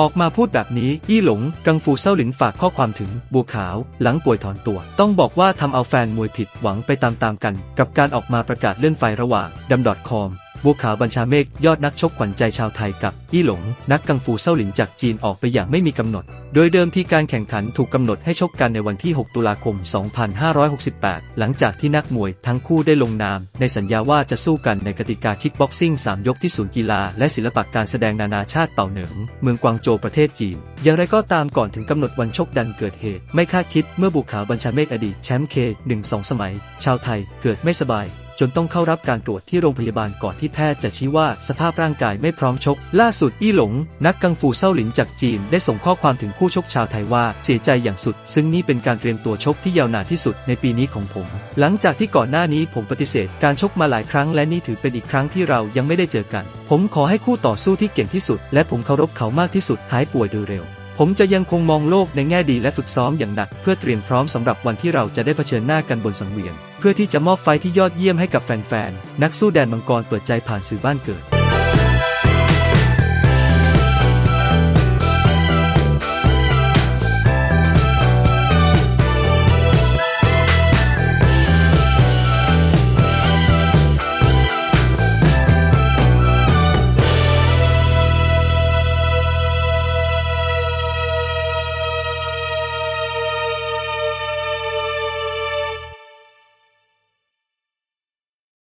ออกมาพูดแบบนี้ยี่หลง กังฟูเซาหลินฝากข้อความถึงบัวขาว หลังป่วยถอนตัว ต้องบอกว่าทำเอาแฟนมวยผิดหวังไปตามๆกัน กับการออกมาประกาศเลื่อนไฟระหว่างดัมดอทคอม บัวขาวบัญชาเมฆยอดนักชกขวัญใจชาวไทยกับอี้หลง นักกังฟูเซาหลินจากจีนออกไปอย่างไม่มีกำหนด โดยเดิมที่การแข่งขันถูกกำหนดให้ชกกันในวันที่ 6 ตุลาคม 2568 หลังจากที่นักมวยทั้งคู่ได้ลงนาม ในสัญญาว่าจะสู้กันในกติกาคิกบ็อกซิ่ง 3 ยกที่ศูนย์กีฬาและศิลปะการแสดงนานาชาติเป่าเหนิง เมืองกวางโจวประเทศจีน อย่างไรก็ตามก่อนถึงกำหนดวันชกดันเกิดเหตุ ไม่คาดคิดเมื่อบุกขาวบัญชาเมฆอดีตแชมป์เคหนึ่งสสมัย ชาวไทยเกิดไม่สบาย จนต้องเข้ารับการตรวจที่โรงพยาบาลก่อนที่แพทย์จะชี้ว่าสภาพร่างกายไม่พร้อมชก ล่าสุดอี้หลง นักกังฟูเซาหลินจากจีน ได้ส่งข้อความถึงคู่ชกชาวไทยว่าเสียใจอย่างสุด ซึ่งนี่เป็นการเตรียมตัวชกที่ยาวนานที่สุดในปีนี้ของผม หลังจากที่ก่อนหน้านี้ผมปฏิเสธการชกมาหลายครั้งและนี่ถือเป็นอีกครั้งที่เรายังไม่ได้เจอกัน ผมขอให้คู่ต่อสู้ที่เก่งที่สุด และผมเคารพเขามากที่สุดหายป่วยโดยเร็ว ผมจะยังคงมองโลกในแง่ดีและฝึกซ้อมอย่างหนัก เพื่อเตรียมพร้อมสำหรับวันที่เราจะได้เผชิญหน้ากันบนสังเวียน เพื่อที่จะมอบไฟท์ที่ยอดเยี่ยมให้กับแฟนๆ นักสู้แดนมังกรเปิดใจผ่านสื่อบ้านเกิด